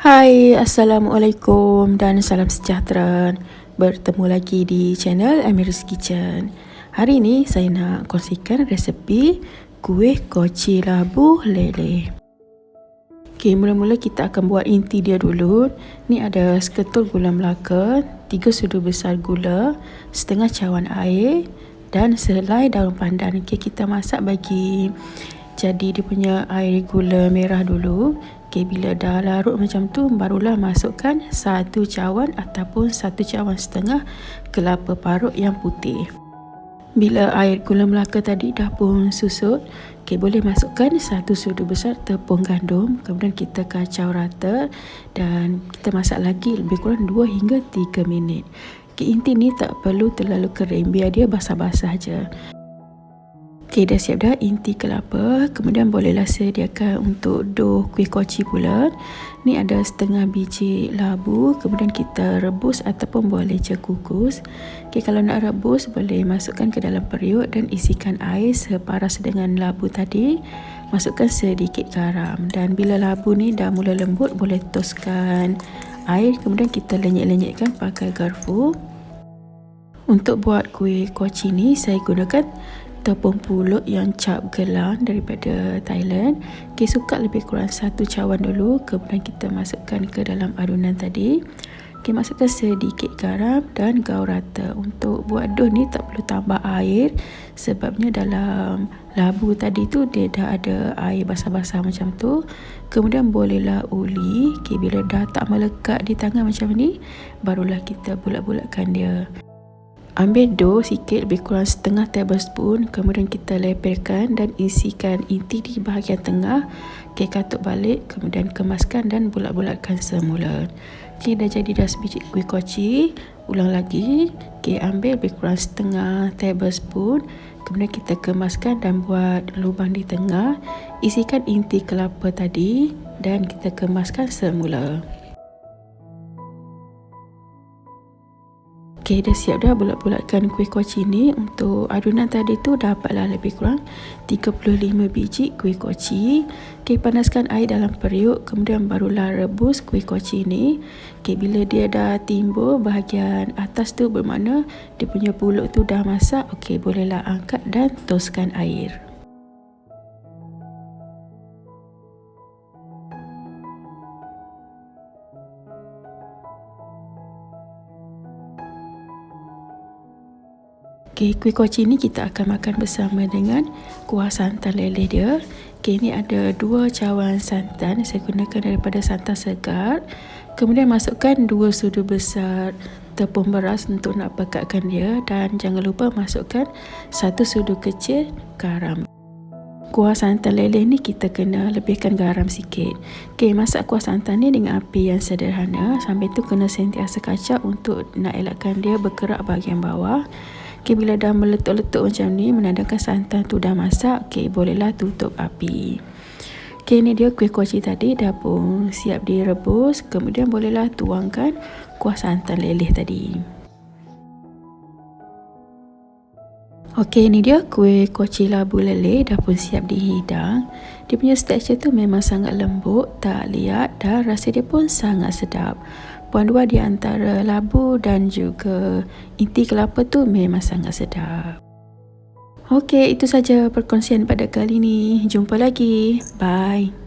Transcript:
Hai, Assalamualaikum dan salam sejahtera. Bertemu lagi di channel Amir's Kitchen. Hari ini saya nak kongsikan resepi kuih koci labu lele. Okey, mula-mula kita akan buat inti dia dulu. Ni ada seketul gula melaka, tiga sudu besar gula, setengah cawan air dan selai daun pandan. Okey, kita masak bagi jadi dia punya air gula merah dulu okay, bila dah larut macam tu barulah masukkan satu cawan ataupun satu cawan setengah kelapa parut yang putih. Bila air gula melaka tadi dah pun susut okay, boleh masukkan satu sudu besar tepung gandum. Kemudian kita kacau rata dan kita masak lagi lebih kurang 2 hingga 3 minit. Okay, inti ni tak perlu terlalu kering biar dia basah-basah je Okey, dah siap dah inti kelapa. Kemudian bolehlah sediakan untuk dough kuih koci pula. Ni ada setengah biji labu. Kemudian kita rebus ataupun boleh je kukus. Okey, kalau nak rebus boleh masukkan ke dalam periuk dan isikan air separas dengan labu tadi. Masukkan sedikit garam. Dan bila labu ni dah mula lembut, boleh toskan air. Kemudian kita lenyek-lenyekkan pakai garfu. Untuk buat kuih koci ni, saya gunakan tepung pulut yang cap gelang daripada Thailand. Okay, suka lebih kurang satu cawan dulu. Kemudian kita masukkan ke dalam adunan tadi. Okay, masukkan sedikit garam dan gaul rata. Untuk buat dough ni tak perlu tambah air. Sebabnya dalam labu tadi tu dia dah ada air basah-basah macam tu. Kemudian bolehlah uli. Okay, bila dah tak melekat di tangan macam ni. Barulah kita bulat-bulatkan dia. Ambil dough sikit lebih kurang setengah tablespoon Kemudian kita lepelkan dan isikan inti di bahagian tengah Okay, katuk balik Kemudian kemaskan dan bulat-bulatkan semula. Okay, dah jadi dah sebiji kuih koci Ulang lagi Okay, ambil lebih kurang setengah tablespoon Kemudian kita kemaskan dan buat lubang di tengah Isikan inti kelapa tadi Dan kita kemaskan semula Okey, dah siap dah bulat-bulatkan kuih koci ni. Untuk adunan tadi tu dapatlah lebih kurang 35 biji kuih koci. Okey, panaskan air dalam periuk. Kemudian barulah rebus kuih koci ni. Okey, bila dia dah timbul bahagian atas tu bermakna dia punya pulut tu dah masak. Okey, bolehlah angkat dan toskan air. Okay, kuih koci ni kita akan makan bersama dengan kuah santan lele dia. Okay, ini ada dua cawan santan. Saya gunakan daripada santan segar. Kemudian masukkan dua sudu besar tepung beras untuk nak pekatkan dia. Dan jangan lupa masukkan satu sudu kecil garam. Kuah santan lele ni kita kena lebihkan garam sikit. Okay, masak kuah santan ni dengan api yang sederhana. Sambil tu kena sentiasa kacau untuk nak elakkan dia berkerak bahagian bawah. Okay, bila dah meletup-letup macam ni, menandakan santan tu dah masak, okay, bolehlah tutup api. Okay, ni dia kuih koci tadi dah pun siap direbus. Kemudian bolehlah tuangkan kuah santan leleh tadi. Okey, ni dia kuih koci labu lele dah pun siap dihidang. Dia punya tekstur tu memang sangat lembut, tak liat dan rasa dia pun sangat sedap. Puan dua di antara labu dan juga inti kelapa tu memang sangat sedap. Okey, itu saja perkongsian pada kali ini. Jumpa lagi. Bye.